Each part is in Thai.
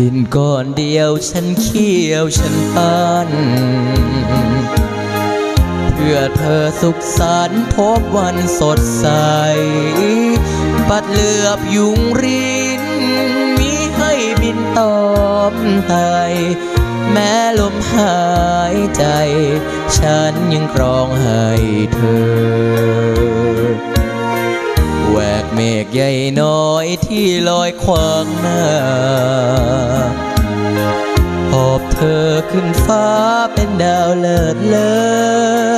ดินก้อนเดียวฉันเคี่ยวฉันปั้นเพื่อเธอสุขสันต์พบวันสดใส ปัดเหลือบยุงรินมีให้บินตอมไทยแม้ลมหายใจ ฉันยังครองให้เธอ ใหญ่น้อยที่ลอยขวางหน้า หอบเธอขึ้นฟ้าเป็นดาวเลิศเลอ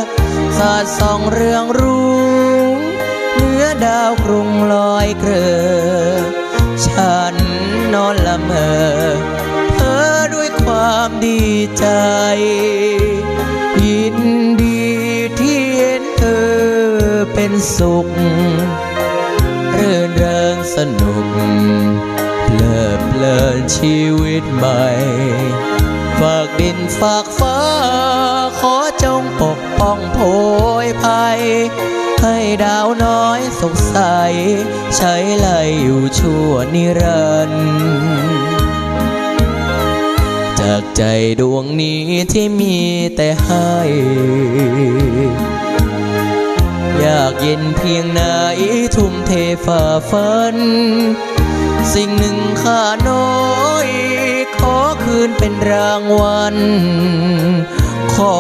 สาดส่องเรืองรุ่งเหนือดาวกรุงลอยเกลอฉันนอนละเมอ เธอด้วยความดีใจ ยินดีที่เห็นเธอเป็นสุข ชีวิตใหม่ ฝากดินฝากฟ้า ขอจงปกป้องโพยภัย ให้ดาวน้อยสกใสใช้ไหลอยู่ชั่วนิรันดร์จากใจดวงนี้ที่มีแต่ให้อยากเย็นเพียงไหนทุ่มเทฝ่าฟัน สิ่งหนึ่งข้าน้อย นเป็นรางวัล ขอ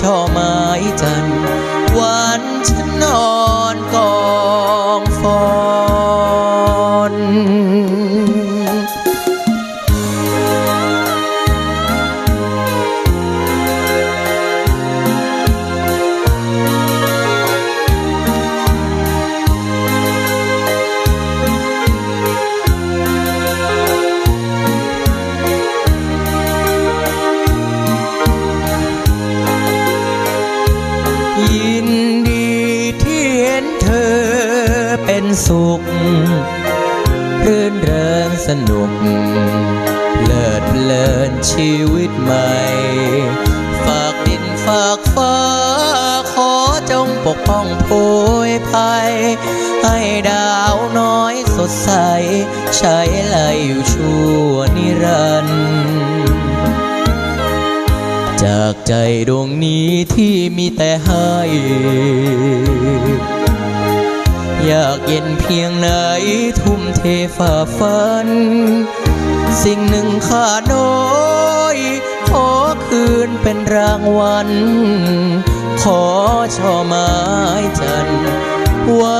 ช่อไม้จันทร์ สุข รื่นเริงสนุก เลิดเพลินชีวิตใหม่ ฝากดินฝากฟ้า ขอจงปกป้องโพยภัย ให้ดาวน้อยสดใส ใช้ไหลอยู่ชั่วนิรันดร์จากใจดวงนี้ที่มีแต่ให้ อยากเย็นเพียงไหนทุ่มเทฝ่าฟัน สิ่งหนึ่งข้าน้อยขอคืนเป็นรางวัล ขอช่อไม้จันทร์วั